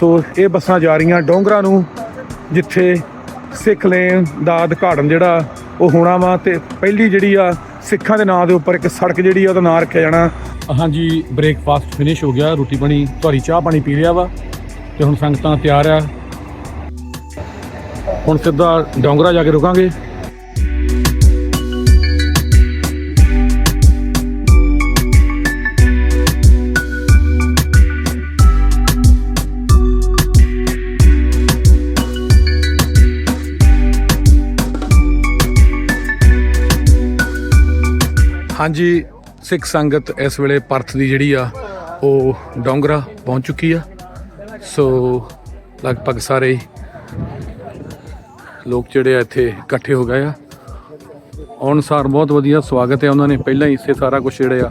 ਸੋ ਇਹ ਬੱਸਾਂ ਜਾ ਰਹੀਆਂ ਡੋਂਗਰਾਂ ਨੂੰ, ਜਿੱਥੇ ਸਿੱਖ ਲੇਨ ਦਾ ਉਦਘਾਟਨ ਜਿਹੜਾ ਉਹ ਹੋਣਾ ਵਾ ਤੇ ਪਹਿਲੀ ਜਿਹੜੀ ਆ ਸਿੱਖਾਂ ਦੇ ਨਾਂ ਦੇ ਉੱਪਰ ਇੱਕ ਸੜਕ ਜਿਹੜੀ ਆ ਉਹਦਾ ਨਾਂ ਰੱਖਿਆ ਜਾਣਾ। ਹਾਂਜੀ ਬ੍ਰੇਕਫਾਸਟ ਫਿਨਿਸ਼ ਹੋ ਗਿਆ, ਰੋਟੀ ਪਾਣੀ ਤੁਹਾਡੀ ਚਾਹ ਪਾਣੀ ਪੀ ਲਿਆ ਵਾ ਤੇ ਹੁਣ ਸੰਗਤਾਂ ਤਿਆਰ ਆ। ਹੁਣ ਸਿੱਧਾ ਡੋਂਗਰਾ ਜਾ ਕੇ ਰੁਕਾਂਗੇ। ਹਾਂਜੀ, ਸਿੱਖ ਸੰਗਤ ਇਸ ਵੇਲੇ ਪਰਥ ਦੀ ਜਿਹੜੀ ਆ, ਉਹ ਡੋਂਗਰਾ ਪਹੁੰਚ ਚੁੱਕੀ ਆ। ਸੋ, ਲਗਭਗ ਸਾਰੇ ਲੋਕ ਜਿਹੜੇ ਆ ਇੱਥੇ ਇਕੱਠੇ ਹੋ ਗਏ ਆ। ਆਉਣ ਬਹੁਤ ਵਧੀਆ ਸਵਾਗਤ ਹੈ ਉਹਨਾਂ ਨੇ। ਪਹਿਲਾਂ ਹੀ ਇਸੇ ਸਾਰਾ ਕੁਝ ਜਿਹੜੇ ਆ,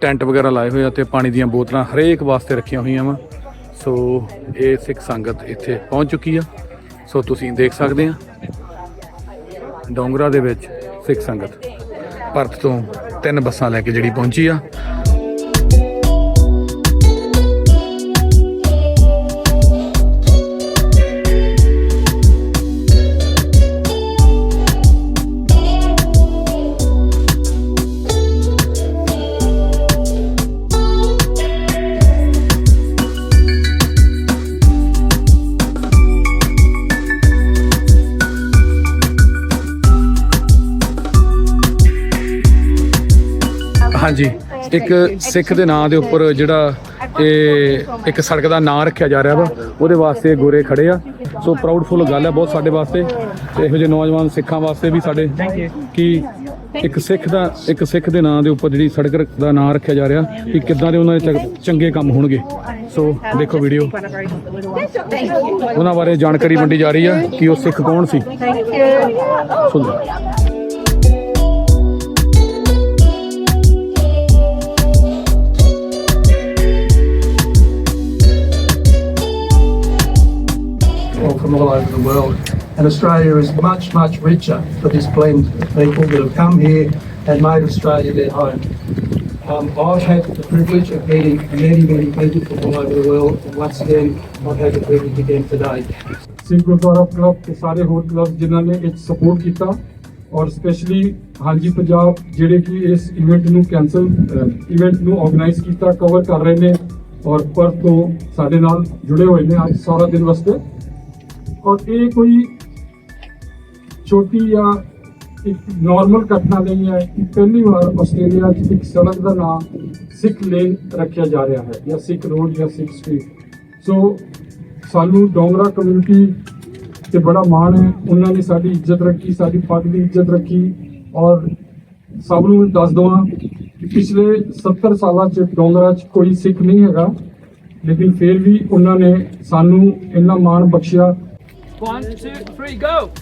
ਟੈਂਟ ਵਗੈਰਾ ਲਾਏ ਹੋਏ ਆ ਤੇ ਪਾਣੀ ਦੀਆਂ ਬੋਤਲਾਂ ਹਰੇਕ ਵਾਸਤੇ ਰੱਖੀਆਂ ਹੋਈਆਂ ਵਾ। ਸੋ, ਇਹ ਸਿੱਖ ਸੰਗਤ ਇੱਥੇ ਪਹੁੰਚ ਚੁੱਕੀ ਆ। ਸੋ, ਤੁਸੀਂ ਦੇਖ ਸਕਦੇ ਆ, ਡੋਂਗਰਾ ਦੇ ਵਿੱਚ ਸਿੱਖ ਸੰਗਤ। ਭਾਰਤ ਤੋਂ ਤਿੰਨ ਬੱਸਾਂ ਲੈ ਕੇ ਜਿਹੜੀ ਪਹੁੰਚੀ ਆ। ਹਾਂਜੀ। ਇੱਕ ਸਿੱਖ ਦੇ ਨਾਂ ਦੇ ਉੱਪਰ ਜਿਹੜਾ ਇਹ ਇੱਕ ਸੜਕ ਦਾ ਨਾਂ ਰੱਖਿਆ ਜਾ ਰਿਹਾ ਵਾ ਉਹਦੇ ਵਾਸਤੇ ਗੋਰੇ ਖੜੇ ਆ। ਸੋ ਪ੍ਰਾਊਡਫੁਲ ਗੱਲ ਹੈ ਬਹੁਤ ਸਾਡੇ ਵਾਸਤੇ ਤੇ ਇਹੋ ਜਿਹੇ ਨੌਜਵਾਨ ਸਿੱਖਾਂ ਵਾਸਤੇ ਵੀ ਸਾਡੇ ਕਿ ਇੱਕ ਸਿੱਖ ਦਾ ਇੱਕ ਸਿੱਖ ਦੇ ਨਾਂ ਦੇ ਉੱਪਰ ਜਿਹੜੀ ਸੜਕ ਦਾ ਨਾਂ ਰੱਖਿਆ ਜਾ ਰਿਹਾ ਕਿ ਕਿੱਦਾਂ ਦੇ ਉਹਨਾਂ ਦੇ ਚੰਗ- ਕੰਮ ਹੋਣਗੇ। ਸੋ ਦੇਖੋ ਵੀਡੀਓ ਉਹਨਾਂ ਬਾਰੇ ਜਾਣਕਾਰੀ ਵੰਡੀ ਜਾ ਰਹੀ ਆ ਕਿ ਉਹ ਸਿੱਖ ਕੌਣ ਸੀ। So people from all over the world. And Australia is much, much richer for this blend of people that have come here and made Australia their home. Um, I've had the privilege of meeting many, many people from all over the world, and once again, I've had the privilege again today. Sikh Gurdwara club ਤੇ ਸਾਰੇ ਹੋਰ club ਜਿਨ੍ਹਾਂ ਨੇ ਇਹ support ਕੀਤਾ ਔਰ specially ਹਾਂਜੀ ਪੰਜਾਬ ਜਿਹੜੇ ਕਿ ਇਸ ਇਵੈਂਟ ਨੂੰ ਕੈਨਸਲ ਇਵੈਂਟ ਨੂੰ ਆਰਗੇਨਾਈਜ਼ ਕੀਤਾ ਕਵਰ ਕਰ ਰਹੇ ਨੇ ਔਰ ਪਰ ਤੋਂ ਸਾਡੇ ਨਾਲ ਜੁੜੇ ਹੋਏ ਨੇ ਅੱਜ ਸਾਰਾ ਦਿਨ ਵਾਸਤੇ ਔਰ ਇਹ ਕੋਈ ਛੋਟੀ ਜਾਂ ਇੱਕ ਨਾਰਮਲ ਘਟਨਾ ਨਹੀਂ ਹੈ, ਕਿ ਪਹਿਲੀ ਵਾਰ ਆਸਟ੍ਰੇਲੀਆ 'ਚ ਇੱਕ ਸੜਕ ਦਾ ਨਾਮ ਸਿੱਖ ਲੇਨ ਰੱਖਿਆ ਜਾ ਰਿਹਾ ਹੈ, ਜਾਂ ਸਿੱਖ ਰੋਡ ਜਾਂ ਸਿੱਖ ਸਟਰੀਟ ਸੋ ਸਾਨੂੰ ਡੋਂਗਰਾ ਕਮਿਊਨਿਟੀ ਤੇ ਬੜਾ ਮਾਣ ਹੈ, ਉਹਨਾਂ ਨੇ ਸਾਡੀ ਇੱਜ਼ਤ ਰੱਖੀ, ਸਾਡੀ ਪੱਗ ਦੀ ਇੱਜ਼ਤ ਰੱਖੀ, ਔਰ ਸਭ ਨੂੰ ਦੱਸ ਦਵਾਂ ਕਿ ਪਿਛਲੇ 70 ਸਾਲਾਂ ਚ ਡੋਂਗਰਾ ਚ ਕੋਈ ਸਿੱਖ ਨਹੀਂ ਹੈਗਾ, ਲੇਕਿਨ ਫਿਰ ਵੀ ਉਹਨਾਂ ਨੇ ਸਾਨੂੰ ਇੰਨਾ ਮਾਣ ਬਖਸ਼ਿਆ One, two, three, go!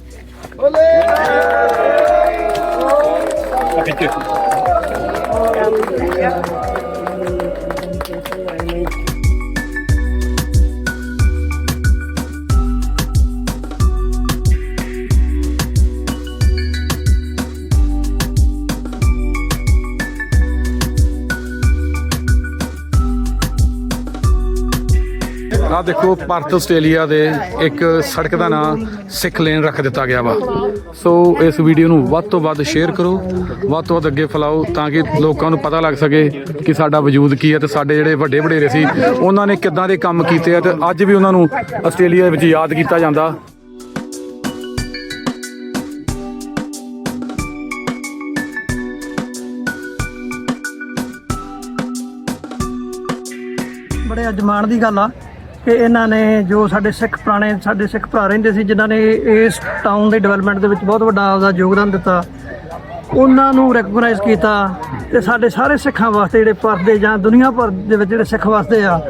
ਆ ਦੇਖੋ, ਭਾਰਤ ਆਸਟ੍ਰੇਲੀਆ ਦੇ ਇੱਕ ਸੜਕ ਦਾ ਨਾਮ ਸਿੱਖ ਲੇਨ ਰੱਖ ਦਿੱਤਾ ਗਿਆ ਵਾ। ਸੋ ਇਸ ਵੀਡੀਓ ਨੂੰ ਵੱਧ ਤੋਂ ਵੱਧ ਸ਼ੇਅਰ ਕਰੋ, ਵੱਧ ਤੋਂ ਵੱਧ ਅੱਗੇ ਫੈਲਾਓ ਤਾਂ ਕਿ ਲੋਕਾਂ ਨੂੰ ਪਤਾ ਲੱਗ ਸਕੇ ਕਿ ਸਾਡਾ ਵਜੂਦ ਕੀ ਹੈ ਤੇ ਸਾਡੇ ਜਿਹੜੇ ਵੱਡੇ ਵਡੇਰੇ ਸੀ, ਉਹਨਾਂ ਨੇ ਕਿੱਦਾਂ ਦੇ ਕੰਮ ਕੀਤੇ ਆ ਤੇ ਅੱਜ ਵੀ ਉਹਨਾਂ ਨੂੰ ਆਸਟ੍ਰੇਲੀਆ ਵਿੱਚ ਯਾਦ ਕੀਤਾ ਜਾਂਦਾ। ਬੜੇ ਅਜਮਾਨ ਦੀ ਗੱਲ ਆ। ਕਿ ਇਹਨਾਂ ਨੇ ਜੋ ਸਾਡੇ ਸਿੱਖ ਪੁਰਾਣੇ ਸਾਡੇ ਸਿੱਖ ਭਰਾ ਰਹਿੰਦੇ ਸੀ, ਜਿਨ੍ਹਾਂ ਨੇ ਇਸ ਟਾਊਨ ਦੇ ਡਿਵੈਲਪਮੈਂਟ ਦੇ ਵਿੱਚ ਬਹੁਤ ਵੱਡਾ ਆਪਦਾ ਯੋਗਦਾਨ ਦਿੱਤਾ, ਉਹਨਾਂ ਨੂੰ ਰੈਕਗਨਾਈਜ਼ ਕੀਤਾ ਤੇ ਸਾਡੇ ਸਾਰੇ ਸਿੱਖਾਂ ਵਾਸਤੇ ਜਿਹੜੇ ਪਰਦੇ ਜਾਂ ਦੁਨੀਆ ਭਰ ਦੇ ਵਿੱਚ ਜਿਹੜੇ ਸਿੱਖ ਵਾਸਤੇ ਆ,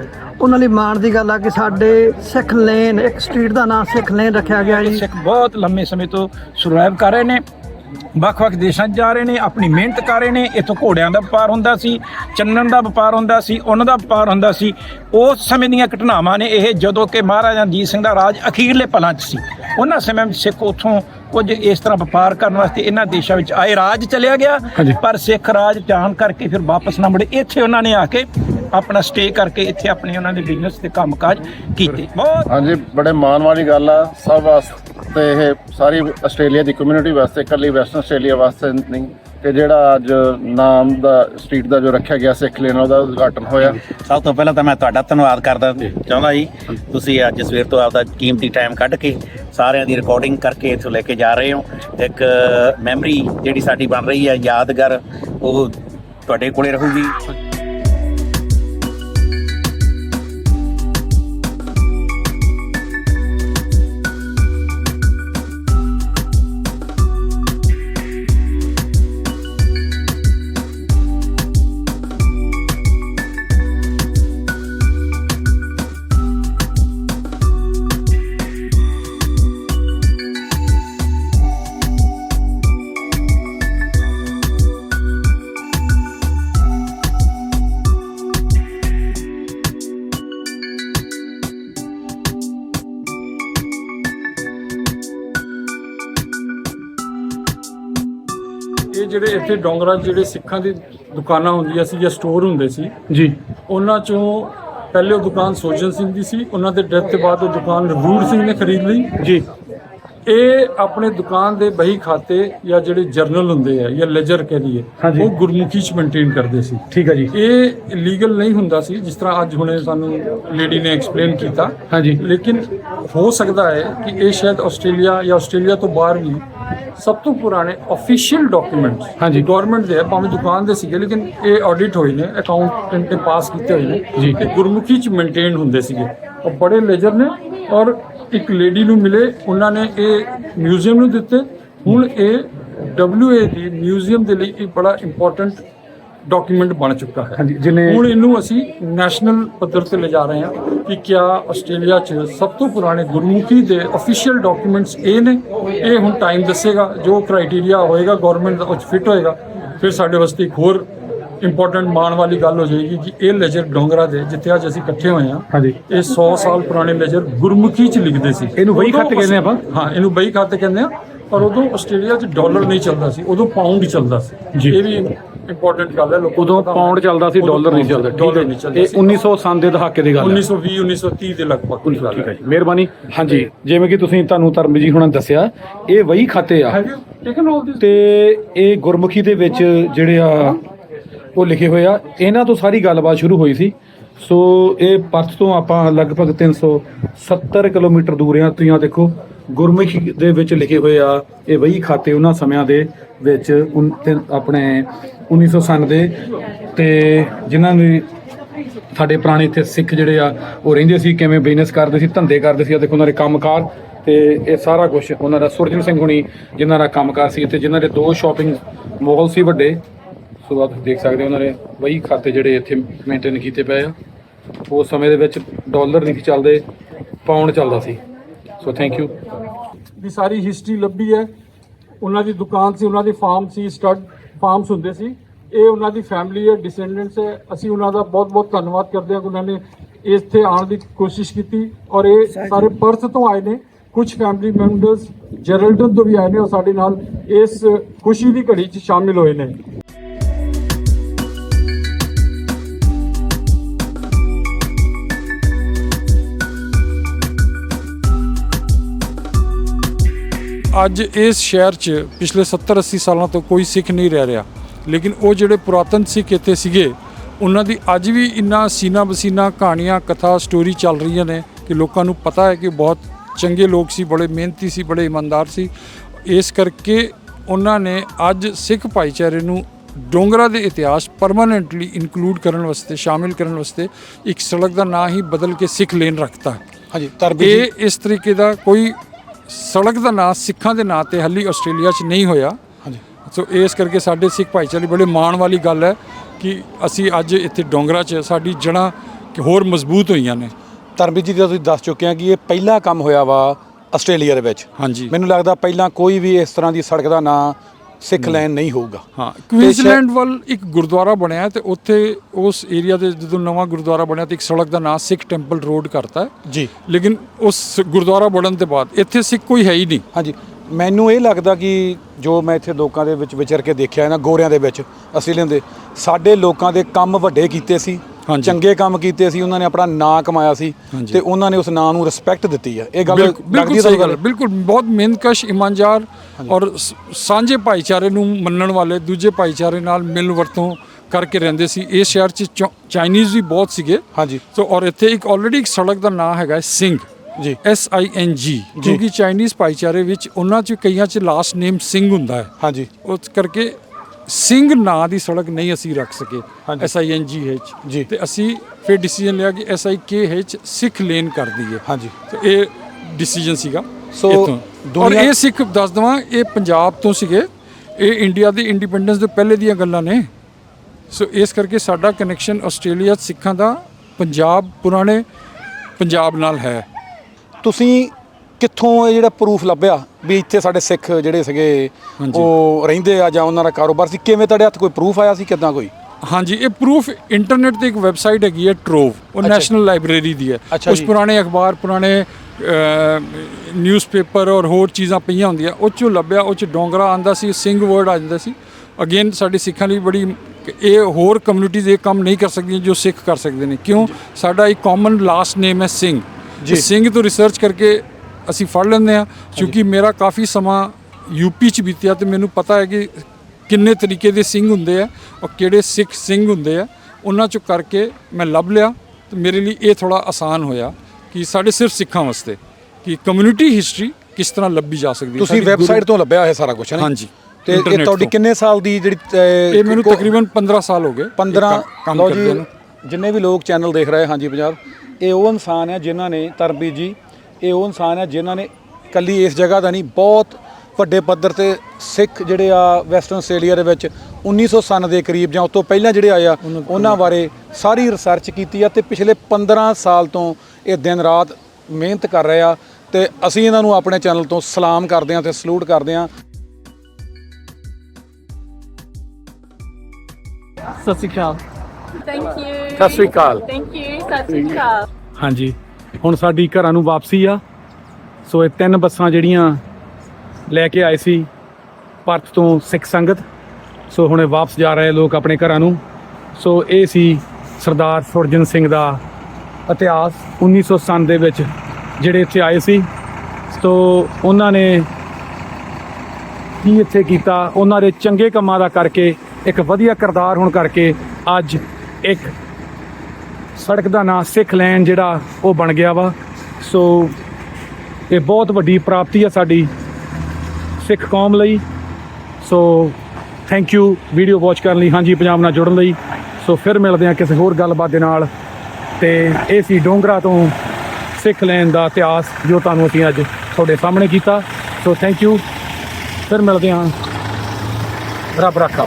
ਉਹਨਾਂ ਲਈ ਮਾਣ ਦੀ ਗੱਲ ਆ ਕਿ ਸਾਡੇ ਸਿੱਖ ਲੇਨ ਇੱਕ ਸਟਰੀਟ ਦਾ ਨਾਮ ਸਿੱਖ ਲੇਨ ਰੱਖਿਆ ਗਿਆ ਜੀ। ਸਿੱਖ ਬਹੁਤ ਲੰਮੇ ਸਮੇਂ ਤੋਂ ਸਰਵਾਈਵ ਕਰ ਰਹੇ ਨੇ। ਵੱਖ-ਵੱਖ ਦੇਸ਼ਾਂ 'ਚ ਜਾ ਰਹੇ ਨੇ ਆਪਣੀ ਮਿਹਨਤ ਕਰ ਰਹੇ ਨੇ ਇੱਥੋਂ ਘੋੜਿਆਂ ਦਾ ਵਪਾਰ ਹੁੰਦਾ ਸੀ ਚੰਨਣ ਦਾ ਵਪਾਰ ਹੁੰਦਾ ਸੀ ਉਹਨਾਂ ਦਾ ਵਪਾਰ ਹੁੰਦਾ ਸੀ। ਉਸ ਸਮੇਂ ਦੀਆਂ ਘਟਨਾਵਾਂ ਨੇ ਇਹ ਜਦੋਂ ਕਿ ਮਹਾਰਾਜਾ ਰਣਜੀਤ ਸਿੰਘ ਦਾ ਰਾਜ ਅਖੀਰਲੇ ਪਲਾਂ 'ਚ ਸੀ। ਉਹਨਾਂ ਸਮੇਂ ਵਿੱਚ ਸਿੱਖ ਉੱਥੋਂ ਕੁਝ ਇਸ ਤਰ੍ਹਾਂ ਵਪਾਰ ਕਰਨ ਵਾਸਤੇ ਇਹਨਾਂ ਦੇਸ਼ਾਂ ਵਿੱਚ ਆਏ। ਰਾਜ ਚਲਿਆ ਗਿਆ। ਪਰ ਸਿੱਖ ਰਾਜ ਜਾਣ ਕਰਕੇ ਫਿਰ ਵਾਪਸ ਨਾ ਮੁੜੇ। ਇੱਥੇ ਉਹਨਾਂ ਨੇ ਆ ਕੇ ਆਪਣਾ ਸਟੇ ਕਰਕੇ ਇੱਥੇ ਆਪਣੇ ਉਹਨਾਂ ਦੇ ਬਿਜ਼ਨਸ ਤੇ ਕੰਮਕਾਜ ਕੀਤੇ। ਬਹੁਤ ਹਾਂਜੀ ਬੜੇ ਮਾਣ ਵਾਲੀ ਗੱਲ ਆ। ਸਭ ਵਾਸਤੇ ਇਹ ਸਾਰੀ ਆਸਟ੍ਰੇਲੀਆ ਦੀ ਕਮਿਊਨਿਟੀ ਵਾਸਤੇ, ਇਕੱਲੀ ਵੈਸਟਰਨ ਆਸਟ੍ਰੇਲੀਆ ਵਾਸਤੇ ਨਹੀਂ, ਕਿ ਜਿਹੜਾ ਅੱਜ ਨਾਮ ਦਾ ਸਟਰੀਟ ਦਾ ਜੋ ਰੱਖਿਆ ਗਿਆ ਸਿੱਖ ਲੈਣ ਉਹਦਾ ਉਦਘਾਟਨ ਹੋਇਆ। ਸਭ ਤੋਂ ਪਹਿਲਾਂ ਤਾਂ ਮੈਂ ਤੁਹਾਡਾ ਧੰਨਵਾਦ ਕਰਦਾ, ਚਾਹੁੰਦਾ ਜੀ, ਤੁਸੀਂ ਅੱਜ ਸਵੇਰ ਤੋਂ ਆਪਦਾ ਕੀਮਤੀ ਟਾਈਮ ਕੱਢ ਕੇ ਸਾਰਿਆਂ ਦੀ ਰਿਕਾਰਡਿੰਗ ਕਰਕੇ ਇੱਥੋਂ ਲੈ ਕੇ ਜਾ ਰਹੇ ਹੋ। ਇੱਕ ਮੈਮਰੀ ਜਿਹੜੀ ਸਾਡੀ ਬਣ ਰਹੀ ਹੈ, ਯਾਦਗਾਰ, ਉਹ ਤੁਹਾਡੇ ਕੋਲੇ ਰਹੂਗੀ। ਜਿਹੜੇ ਇੱਥੇ ਡੋਂਗਰਾ 'ਚ ਜਿਹੜੇ ਸਿੱਖਾਂ ਦੀ ਦੁਕਾਨਾਂ ਹੁੰਦੀਆਂ ਸੀ ਜਾਂ ਸਟੋਰ ਹੁੰਦੇ ਸੀ ਜੀ। ਉਹਨਾਂ ਚੋਂ ਪਹਿਲੇ ਉਹ ਦੁਕਾਨ ਸੋਜਨ ਸਿੰਘ ਦੀ ਸੀ ਉਹਨਾਂ ਦੇ ਡੈਥ ਤੋਂ ਬਾਅਦ ਉਹ ਦੁਕਾਨ ਰੂੜ ਸਿੰਘ ਨੇ ਖਰੀਦ ਲਈ। ਜੀ। ਇਹ ਆਪਣੇ ਦੁਕਾਨ ਦੇ ਬਹੀ ਖਾਤੇ ਜਾਂ ਜਿਹੜੇ ਜਰਨਲ ਹੁੰਦੇ ਆ ਜਾਂ ਲੈਜਰ ਕਹ ਲਈਏ ਹਾਂਜੀ। ਉਹ ਗੁਰਮੁਖੀ ਚ ਮੇਨਟੇਨ ਕਰਦੇ ਸੀ ਠੀਕ ਹੈ ਜੀ ਇਹ ਲੀਗਲ ਨਹੀਂ ਹੁੰਦਾ ਸੀ ਜਿਸ ਤਰ੍ਹਾਂ ਅੱਜ ਹੁਣੇ ਸਾਨੂੰ ਲੇਡੀ ਨੇ ਐਕਸਪਲੇਨ ਕੀਤਾ ਹਾਂਜੀ ਲੇਕਿਨ ਹੋ ਸਕਦਾ ਹੈ ਕਿ ਇਹ ਸ਼ਾਇਦ ਆਸਟ੍ਰੇਲੀਆ ਜਾਂ ਆਸਟ੍ਰੇਲੀਆ ਤੋਂ ਬਾਹਰ ਵੀ ਸਭ ਤੋਂ ਪੁਰਾਣੇ ਅਫੀਸ਼ੀਅਲ ਡਾਕੂਮੈਂਟਸ ਹਾਂਜੀ। ਗਵਰਨਮੈਂਟ ਦੇ ਭਾਵੇਂ ਦੁਕਾਨ ਦੇ ਸੀਗੇ ਲੇਕਿਨ ਇਹ ਆਡਿਟ ਹੋਏ ਨੇ ਅਕਾਊਂਟੈਂਟ ਨੇ ਪਾਸ ਕੀਤੇ ਹੋਏ ਨੇ ਜੀ। ਤੇ ਗੁਰਮੁਖੀ ਚ ਮੇਨਟੇਨ ਹੁੰਦੇ ਸੀਗੇ ਉਹ ਬੜੇ ਲੇਜਰ ਨੇ ਔਰ ਇੱਕ ਲੇਡੀ ਨੂੰ ਮਿਲੇ ਉਹਨਾਂ ਨੇ ਇਹ ਮਿਊਜ਼ੀਅਮ ਨੂੰ ਦਿੱਤੇ। ਹੁਣ ਇਹ WA ਦੀ ਮਿਊਜ਼ੀਅਮ ਦੇ ਲਈ ਇੱਕ ਬੜਾ ਇੰਪੋਰਟੈਂਟ ਡਾਕੂਮੈਂਟ ਬਣ ਚੁੱਕਾ ਹੈ। ਹਾਂਜੀ, ਜਿਹਨੇ- ਹੁਣ ਇਹਨੂੰ ਅਸੀਂ ਨੈਸ਼ਨਲ ਪੱਧਰ ਤੇ ਲਿਜਾ ਰਹੇ ਹਾਂ ਕਿ ਕਿਆ ਆਸਟ੍ਰੇਲੀਆ 'ਚ ਸਭ ਤੋਂ ਪੁਰਾਣੇ ਗੁਰਮੁਖੀ ਦੇ ਅਫੀਸ਼ੀਅਲ ਡਾਕੂਮੈਂਟਸ ਇਹ ਨੇ। ਇਹ ਹੁਣ ਟਾਈਮ ਦੱਸੇਗਾ ਜੋ ਕ੍ਰਾਈਟੇਰੀਆ ਹੋਏਗਾ ਗਵਰਨਮੈਂਟ ਦਾ ਉਹ 'ਚ ਫਿੱਟ ਹੋਏਗਾ ਫਿਰ ਸਾਡੇ ਵਾਸਤੇ ਇੱਕ ਹੋਰ ਇੰਪੋਰਟੈਂਟ ਮਾਣ ਵਾਲੀ ਗੱਲ ਹੋ ਜਾਏਗੀ ਕਿ ਇਹ ਲੈਜਰ ਡੋਂਗਰਾ ਦੇ ਜਿੱਥੇ ਅੱਜ ਅਸੀਂ ਇਕੱਠੇ ਹੋਏ ਹਾਂਜੀ। ਇਹ 100 ਸਾਲ ਪੁਰਾਣੇ ਲੈਜਰ ਗੁਰਮੁਖੀ 'ਚ ਲਿਖਦੇ ਸੀ ਇਹਨੂੰ ਵਹੀ ਉਦੋਂ ਖੱਤ ਕਹਿੰਦੇ ਆਪਾਂ? ਹਾਂ ਇਹਨੂੰ ਬਈ ਖਾਤੇ ਕਹਿੰਦੇ ਆ ਪਰ ਉਦੋਂ ਆਸਟ੍ਰੇਲੀਆ 'ਚ ਡਾਲਰ ਨਹੀਂ ਚੱਲਦਾ ਸੀ ਉਦੋਂ ਪਾਉਂਡ ਚੱਲਦਾ ਸੀ। ਇਹ ਵੀ ਇੰਪੋਰਟੈਂਟ ਗੱਲ ਹੈ ਲੋਕਾਂ ਉਦੋਂ। ਪਾਉਂਡ ਚੱਲਦਾ ਸੀ ਡਾਲਰ ਨਹੀਂ ਚੱਲਦਾ ਠੀਕ ਡਾਲਰ ਹੈ ਨਹੀਂ ਚੱਲਦਾ ਇਹ ਸੀ 1900 ਦੇ ਦਹਾਕੇ ਦੀ ਗੱਲ ਹੈ 1920 1930 ਦੇ ਲਗਭਗ ਠੀਕ ਹੈ ਮਿਹਰਬਾਨੀ ਹਾਂਜੀ ਜਿਵੇਂ ਕਿ ਤੁਸੀਂ ਤੁਹਾਨੂੰ ਧਰਮ ਜੀ ਹੁਣਾਂ ਦੱਸਿਆ ਇਹ ਵਹੀ ਖਾਤੇ ਆ ਤੇ ਇਹ ਗੁਰਮੁਖੀ ਦੇ ਵਿੱਚ ਜਿਹੜੇ ਆ ਉਹ ਲਿਖੇ ਹੋਏ ਆ। ਇਹਨਾਂ ਤੋਂ ਸਾਰੀ ਗੱਲਬਾਤ ਸ਼ੁਰੂ ਹੋਈ ਸੀ। ਸੋ ਇਹ ਪਰਥ ਤੋਂ ਆਪਾਂ ਲਗਭਗ 370 ਕਿਲੋਮੀਟਰ ਦੂਰ ਆ। ਤੁਸੀਂ ਆ ਦੇਖੋ, ਗੁਰਮੁਖੀ ਦੇ ਵਿੱਚ ਲਿਖੇ ਹੋਏ ਆ। ਇਹ ਵਹੀ ਖਾਤੇ ਉਹਨਾਂ ਸਮਿਆਂ ਦੇ ਵਿੱਚ ਉਨ- ਤੇ ਆਪਣੇ 1900 ਦੇ। ਤੇ ਜਿਨ੍ਹਾਂ ਨੇ ਸਾਡੇ ਪੁਰਾਣੇ ਇੱਥੇ ਸਿੱਖ ਜਿਹੜੇ ਆ, ਉਹ ਰਹਿੰਦੇ ਸੀ, ਕਿਵੇਂ ਬਿਜ਼ਨਸ ਕਰਦੇ ਸੀ, ਧੰਦੇ ਕਰਦੇ ਸੀ ਆ ਦੇਖੋ ਉਹਨਾਂ ਦੇ ਕੰਮਕਾਰ। ਤੇ ਇਹ ਸਾਰਾ ਕੁਝ ਉਹਨਾਂ ਦਾ ਸੁਰਜਨ ਸਿੰਘ ਹੁਣੀ, ਜਿਨ੍ਹਾਂ ਦਾ ਕੰਮਕਾਰ ਸੀ ਤੇ ਜਿਨ੍ਹਾਂ ਦੇ ਦੋ ਸ਼ਾਪਿੰਗ ਮਾਲ ਸੀ ਵੱਡੇ ਸੋ ਆਪ ਦੇਖ ਸਕਦੇ ਹੋ ਉਹਨਾਂ ਦੇ ਵਹੀ ਖਾਤੇ ਜਿਹੜੇ ਇੱਥੇ ਮੇਨਟੇਨ ਕੀਤੇ ਪਏ ਆ। ਉਸ ਸਮੇਂ ਦੇ ਵਿੱਚ ਡਾਲਰ ਨਹੀਂ ਸੀ ਚੱਲਦੇ ਪਾਉਂਡ ਚੱਲਦਾ ਸੀ। ਸੋ ਥੈਂਕ ਯੂ ਦੀ ਸਾਰੀ ਹਿਸਟਰੀ ਲੱਭੀ ਹੈ। ਉਹਨਾਂ ਦੀ ਦੁਕਾਨ ਸੀ ਉਹਨਾਂ ਦੀ ਫਾਰਮ ਸੀ ਸਟੱਡ ਫਾਰਮਸ ਹੁੰਦੇ ਸੀ। ਇਹ ਉਹਨਾਂ ਦੀ ਫੈਮਿਲੀ ਹੈ ਡਿਸੈਂਡੈਂਟਸ ਹੈ। ਅਸੀਂ ਉਹਨਾਂ ਦਾ ਬਹੁਤ ਬਹੁਤ ਧੰਨਵਾਦ ਕਰਦੇ ਹਾਂ ਕਿ ਉਹਨਾਂ ਨੇ ਇੱਥੇ ਆਉਣ ਦੀ ਕੋਸ਼ਿਸ਼ ਕੀਤੀ ਔਰ ਇਹ ਸਾਰੇ ਪਰਥ ਤੋਂ ਆਏ ਨੇ। ਕੁਝ ਫੈਮਿਲੀ ਮੈਂਬਰਸ ਜੈਰਲਟਨ ਤੋਂ ਵੀ ਆਏ ਨੇ ਔਰ ਸਾਡੇ ਨਾਲ ਇਸ ਖੁਸ਼ੀ ਦੀ ਘੜੀ 'ਚ ਸ਼ਾਮਿਲ ਹੋਏ ਨੇ। ਅੱਜ ਇਸ ਸ਼ਹਿਰ 'ਚ ਪਿਛਲੇ 70 80 ਸਾਲਾਂ ਤੋਂ ਕੋਈ ਸਿੱਖ ਨਹੀਂ ਰਹਿ ਰਿਹਾ। ਲੇਕਿਨ ਉਹ ਜਿਹੜੇ ਪੁਰਾਤਨ ਸਿੱਖ ਇੱਥੇ ਸੀਗੇ ਉਹਨਾਂ ਦੀ ਅੱਜ ਵੀ ਇੰਨਾ ਸੀਨਾ ਬਸੀਨਾ ਕਹਾਣੀਆਂ ਕਥਾ ਸਟੋਰੀ ਚੱਲ ਰਹੀਆਂ ਨੇ ਕਿ ਲੋਕਾਂ ਨੂੰ ਪਤਾ ਹੈ ਕਿ ਬਹੁਤ ਚੰਗੇ ਲੋਕ ਸੀ ਬੜੇ ਮਿਹਨਤੀ ਸੀ ਬੜੇ ਇਮਾਨਦਾਰ ਸੀ। ਇਸ ਕਰਕੇ ਉਹਨਾਂ ਨੇ ਅੱਜ ਸਿੱਖ ਭਾਈਚਾਰੇ ਨੂੰ ਡੋਂਗਰਾ ਦੇ ਇਤਿਹਾਸ ਪਰਮਾਨੈਂਟਲੀ ਇਨਕਲੂਡ ਕਰਨ ਵਾਸਤੇ ਸ਼ਾਮਿਲ ਕਰਨ ਵਾਸਤੇ ਇੱਕ ਸੜਕ ਦਾ ਨਾਂ ਹੀ ਬਦਲ ਕੇ ਸਿੱਖ ਲੇਨ ਰੱਖਤਾ। ਹਾਂਜੀ ਇਹ ਇਸ ਤਰੀਕੇ ਦਾ ਕੋਈ ਸੜਕ ਦਾ ਨਾਂ ਸਿੱਖਾਂ ਦੇ ਨਾਂ ਤੇ ਹਾਲੀ ਆਸਟ੍ਰੇਲੀਆ 'ਚ ਨਹੀਂ ਹੋਇਆ। ਹਾਂਜੀ। ਸੋ ਇਸ ਕਰਕੇ ਸਾਡੇ ਸਿੱਖ ਭਾਈਚਾਰੇ ਬੜੇ ਮਾਣ ਵਾਲੀ ਗੱਲ ਹੈ ਕਿ ਅਸੀਂ ਅੱਜ ਇੱਥੇ ਡੋਂਗਰਾ 'ਚ ਸਾਡੀ ਜੜ੍ਹਾਂ ਕਿ ਹੋਰ ਮਜ਼ਬੂਤ ਹੋਈਆਂ ਨੇ। ਧਰਮਵੀਰ ਜੀ ਦਾ ਤੁਸੀਂ ਦੱਸ ਚੁੱਕੇ ਆ ਕਿ ਇਹ ਪਹਿਲਾ ਕੰਮ ਹੋਇਆ ਵਾ ਆਸਟ੍ਰੇਲੀਆ ਦੇ ਵਿੱਚ। ਹਾਂਜੀ। ਮੈਨੂੰ ਲੱਗਦਾ ਪਹਿਲਾਂ ਕੋਈ ਵੀ ਇਸ ਤਰ੍ਹਾਂ ਦੀ ਸੜਕ ਦਾ ਨਾਂ ਸਿੱਖ ਲੈਣ ਨਹੀਂ ਹੋਊਗਾ। ਹਾਂ ਕੁਇਨਜ਼ਲੈਂਡ ਵੱਲ ਇੱਕ ਗੁਰਦੁਆਰਾ ਬਣਿਆ ਤੇ ਉੱਥੇ ਉਸ ਏਰੀਆ ਦੇ ਜਦੋਂ ਨਵਾਂ ਗੁਰਦੁਆਰਾ ਬਣਿਆ ਤੇ ਇੱਕ ਸੜਕ ਦਾ ਨਾਮ ਸਿੱਖ ਟੈਂਪਲ ਰੋਡ ਕਰਤਾ ਜੀ। ਲੇਕਿਨ ਉਸ ਗੁਰਦੁਆਰਾ ਬਣਨ ਦੇ ਬਾਅਦ ਇੱਥੇ ਸਿੱਖ ਕੋਈ ਹੈ ਹੀ ਨਹੀਂ। ਹਾਂਜੀ ਮੈਨੂੰ ਇਹ ਲੱਗਦਾ ਕਿ ਜੋ ਮੈਂ ਇੱਥੇ ਲੋਕਾਂ ਦੇ ਵਿੱਚ ਵਿਚਰ ਕੇ ਦੇਖਿਆ ਨਾ ਗੋਰਿਆਂ ਦੇ ਵਿੱਚ ਅਸਲੀਆਂ ਦੇ ਸਾਡੇ ਲੋਕਾਂ ਦੇ ਕੰਮ ਵੱਡੇ ਕੀਤੇ ਸੀ। ਚੰਗੇ ਕੰਮ ਕੀਤੇ ਸੀ ਉਹਨਾਂ ਨੇ ਆਪਣਾ ਨਾਂ ਕਮਾਇਆ ਸੀ। ਤੇ ਉਹਨਾਂ ਨੇ ਉਸ ਨਾਂ ਨੂੰ ਰਿਸਪੈਕਟ ਦਿੱਤੀ ਆ। ਇਹ ਗੱਲ ਬਿਲਕੁਲ ਹੈ ਸਹੀ ਗੱਲ ਹੈ, ਬਿਲਕੁਲ ਬਹੁਤ ਮਿਹਨਤਕਸ਼ ਇਮਾਨਦਾਰ ਔਰ ਸਾਂਝੇ ਭਾਈਚਾਰੇ ਨੂੰ ਮੰਨਣ ਵਾਲੇ ਦੂਜੇ ਭਾਈਚਾਰੇ ਨਾਲ ਮਿਲ ਵਰਤੋਂ ਕਰਕੇ ਰਹਿੰਦੇ ਸੀ। ਇਹ ਸ਼ਹਿਰ 'ਚ ਚਾਈਨੀਜ਼ ਵੀ ਬਹੁਤ ਸੀਗੇ। ਹਾਂਜੀ। ਸੋ ਔਰ ਇੱਥੇ ਇੱਕ ਆਲਰੇਡੀ ਇੱਕ ਸੜਕ ਦਾ ਨਾਮ ਹੈਗਾ ਹੈ ਸਿੰਘ ਜੀ। ਐਸ ਆਈ ਐਨ ਜੀ। ਕਿਉਂਕਿ ਚਾਈਨੀਜ਼ ਭਾਈਚਾਰੇ ਵਿੱਚ ਉਹਨਾਂ 'ਚ ਕਈਆਂ 'ਚ ਲਾਸਟ ਨੇਮ ਸਿੰਘ ਹੁੰਦਾ ਹੈ। ਹਾਂਜੀ। ਉਸ ਕਰਕੇ ਸਿੰਘ ਨਾਂ ਦੀ ਸੜਕ ਨਹੀਂ ਅਸੀਂ ਰੱਖ ਸਕੇ। ਐਸ ਆਈ ਐਨ ਜੀ ਜੀ। ਐਚ ਤੇ ਅਸੀਂ ਫਿਰ ਡਿਸੀਜਨ ਲਿਆ ਕਿ S I K H Sikh lane ਕਰ ਦਈਏ ਹਾਂਜੀ ਤੇ ਇਹ ਡਿਸੀਜਨ ਸੀਗਾ ਸੋ। ਔਰ ਇਹ ਸਿੱਖ ਦੱਸ ਦਵਾਂ ਇਹ ਪੰਜਾਬ ਤੋਂ ਸੀਗੇ ਇਹ ਇੰਡੀਆ ਦੀ ਇੰਡੀਪੈਂਡੈਂਸ ਦੇ ਪਹਿਲੇ ਦੀਆਂ ਗੱਲਾਂ ਨੇ ਸੋ ਇਸ ਕਰਕੇ ਸਾਡਾ ਕਨੈਕਸ਼ਨ ਆਸਟ੍ਰੇਲੀਆ ਸਿੱਖਾਂ ਦਾ ਪੰਜਾਬ ਪੁਰਾਣੇ ਪੰਜਾਬ ਨਾਲ ਹੈ ਤੁਸੀਂ ਕਿੱਥੋਂ ਇਹ ਜਿਹੜਾ ਪ੍ਰੂਫ ਲੱਭਿਆ ਵੀ ਇੱਥੇ ਸਾਡੇ ਸਿੱਖ ਜਿਹੜੇ ਸੀਗੇ। ਉਹ ਰਹਿੰਦੇ ਆ ਜਾਂ ਉਹਨਾਂ ਦਾ ਕਾਰੋਬਾਰ ਸੀ? ਕਿਵੇਂ ਤੁਹਾਡੇ ਹੱਥ ਕੋਈ ਪ੍ਰੂਫ ਆਇਆ ਸੀ ਕਿਦਾਂ ਕੋਈ? ਹਾਂਜੀ ਇਹ ਪ੍ਰੂਫ ਇੰਟਰਨੈਟ ਤੇ ਇੱਕ ਵੈਬਸਾਈਟ ਹੈਗੀ ਹੈ ਟਰੋਵ ਉਹ ਨੈਸ਼ਨਲ ਲਾਇਬ੍ਰੇਰੀ ਦੀ ਹੈ। ਜੀ। ਪੁਰਾਣੇ ਅਖਬਾਰ ਪੁਰਾਣੇ ਨਿਊਜ਼ਪੇਪਰ ਔਰ ਹੋਰ ਚੀਜ਼ਾਂ ਪਈਆਂ ਹੁੰਦੀਆਂ ਉਹ ਚੋਂ ਲੱਭਿਆ ਉਹ ਚ ਡੋਂਗਰਾ ਆਂਦਾ ਸੀ ਸਿੰਘ ਵਰਡ ਆ ਜਾਂਦਾ ਸੀ। ਅਗੇਨ ਸਾਡੇ ਸਿੱਖਾਂ ਲਈ ਬੜੀ ਇਹ ਹੋਰ ਕਮਿਊਨਿਟੀਜ਼ ਇਹ ਕੰਮ ਨਹੀਂ ਕਰ ਸਕਦੀਆਂ ਜੋ ਸਿੱਖ ਕਰ ਸਕਦੇ ਨੇ। ਕਿਉਂ? ਸਾਡਾ ਇੱਕ ਕਾਮਨ ਲਾਸਟ ਨੇਮ ਹੈ ਸਿੰਘ ਸਿੰਘ ਤੋਂ ਰਿਸਰਚ ਕਰਕੇ ਅਸੀਂ ਫੜ ਲੈਂਦੇ ਆ ਕਿਉਂਕਿ ਮੇਰਾ ਕਾਫੀ ਸਮਾਂ ਯੂਪੀ ਚ ਬੀਤਿਆ ਤੇ ਮੈਨੂੰ ਪਤਾ ਹੈ ਕਿ ਕਿੰਨੇ ਤਰੀਕੇ ਦੇ ਸਿੰਘ ਹੁੰਦੇ ਆ ਔਰ ਕਿਹੜੇ ਸਿੱਖ ਸਿੰਘ ਹੁੰਦੇ ਆ ਉਹਨਾਂ ਚੋਂ ਕਰਕੇ ਮੈਂ ਲੱਭ ਲਿਆ ਤੇ ਮੇਰੇ ਲਈ ਇਹ ਥੋੜਾ ਆਸਾਨ ਹੋਇਆ ਕਿ ਸਾਡੇ ਸਿਰਫ ਸਿੱਖਾਂ ਵਾਸਤੇ ਕਿ ਕਮਿਊਨਿਟੀ ਹਿਸਟਰੀ ਕਿਸ ਤਰ੍ਹਾਂ ਲੱਭੀ ਜਾ ਸਕਦੀ ਹੈ। ਤੁਸੀਂ ਸਾਡੀ ਗੁਰੂ- ਵੈਬਸਾਈਟ ਤੋਂ ਲੱਭਿਆ ਇਹ ਸਾਰਾ ਕੁਝ ਹੈ ਨਾ? ਹਾਂਜੀ। ਤੇ ਇਹ internet ਤੁਹਾਡੀ ਤੋਂ। ਕਿੰਨੇ ਸਾਲ ਦੀ ਜਿਹੜੀ ਇਹ ਮੈਨੂੰ ਤਕਰੀਬਨ 15 ਸਾਲ ਹੋ ਗਏ। ਇਹ 15 ਕੰਮ- ਕੰਮ ਲਓ ਕਰਦੇ ਨੂੰ। ਜੀ ਜਿੰਨੇ ਵੀ ਲੋਕ ਚੈਨਲ ਦੇਖ ਰਹੇ ਹਾਂਜੀ ਪੰਜਾਬ ਇਹ ਉਹ ਇਨਸਾਨ ਹੈ ਜਿਨ੍ਹਾਂ ਨੇ ਤਰਬੀਜ ਜੀ ਇਹ ਉਹ ਇਨਸਾਨ ਹੈ ਜਿਨ੍ਹਾਂ ਨੇ ਕੱਲੀ ਇਸ ਜਗ੍ਹਾ ਦਾ ਨਹੀਂ ਬਹੁਤ ਵੱਡੇ ਪੱਧਰ ਤੇ ਸਿੱਖ ਜਿਹੜੇ ਆ ਵੈਸਟਰਨ ਆਸਟ੍ਰੇਲੀਆ ਦੇ ਵਿੱਚ 1900 ਸਨ ਦੇ ਕਰੀਬ ਜਾਂ ਉਸ ਤੋਂ ਪਹਿਲਾਂ ਜਿਹੜੇ ਆਏ ਆ ਉਹਨਾਂ ਬਾਰੇ ਸਾਰੀ ਰਿਸਰਚ ਕੀਤੀ ਆ ਤੇ ਪਿਛਲੇ 15 ਸਾਲ ਤੋਂ ਇਹ ਦਿਨ ਰਾਤ ਮਿਹਨਤ ਕਰ ਰਹੇ ਆ ਤੇ ਅਸੀਂ ਇਹਨਾਂ ਨੂੰ ਆਪਣੇ ਚੈਨਲ ਤੋਂ ਸਲਾਮ ਕਰਦੇ ਆ ਤੇ ਸਲੂਟ ਕਰਦੇ ਆ। ਸਤਿ ਸ਼੍ਰੀ ਅਕਾਲ। Thank you. ਸਤਿ ਸ਼੍ਰੀ ਅਕਾਲ। Thank you. ਸਤਿ ਸ਼੍ਰੀ ਅਕਾਲ। ਹਾਂਜੀ। ਹੁਣ ਸਾਡੀ ਘਰਾਂ ਨੂੰ ਵਾਪਸੀ ਆ। ਸੋ ਇਹ ਤਿੰਨ ਬੱਸਾਂ ਜਿਹੜੀਆਂ ਲੈ ਕੇ ਆਏ ਸੀ ਭਾਰਤ ਤੋਂ ਸਿੱਖ ਸੰਗਤ। ਸੋ ਹੁਣੇ ਵਾਪਸ ਜਾ ਰਹੇ ਲੋਕ ਆਪਣੇ ਘਰਾਂ ਨੂੰ। ਸੋ ਇਹ ਸੀ ਸਰਦਾਰ ਸੁਰਜਨ ਸਿੰਘ ਦਾ ਇਤਿਹਾਸ 1900 ਦੇ ਵਿੱਚ, ਜਿਹੜੇ ਇੱਥੇ ਆਏ ਸੀ। ਸੋ ਉਹਨਾਂ ਨੇ ਕੀ ਇੱਥੇ ਕੀਤਾ? ਉਹਨਾਂ ਦੇ ਚੰਗੇ ਕੰਮਾਂ ਦਾ ਕਰਕੇ, ਇੱਕ ਵਧੀਆ ਕਿਰਦਾਰ ਹੋਣ ਕਰਕੇ ਅੱਜ ਇੱਕ ਸੜਕ ਦਾ ਨਾਂ ਸਿੱਖ ਲੈਣ ਜਿਹੜਾ ਉਹ ਬਣ ਗਿਆ ਵਾ। ਸੋ ਇਹ ਬਹੁਤ ਵੱਡੀ ਪ੍ਰਾਪਤੀ ਆ ਸਾਡੀ ਸਿੱਖ ਕੌਮ ਲਈ। So thank you video watch ਕਰਨ ਲਈ, ਹਾਂਜੀ, ਪੰਜਾਬ ਨਾਲ ਜੁੜਨ ਲਈ। ਸੋ ਫਿਰ ਮਿਲਦੇ ਆ ਕਿਸੇ ਹੋਰ ਗੱਲਬਾਤ ਦੇ ਨਾਲ। ਤੇ ਇਹ ਸੀ ਡੋਂਗਰਾ ਤੋਂ ਸਿੱਖ ਲੈਣ ਦਾ ਇਤਿਹਾਸ ਜੋ ਤੁਹਾਨੂੰ ਅਸੀਂ ਅੱਜ ਤੁਹਾਡੇ ਸਾਹਮਣੇ ਕੀਤਾ। ਸੋ ਥੈਂਕ ਯੂ ਫਿਰ ਮਿਲਦੇ ਹਾਂ। ਰੱਬ ਰੱਖਾ।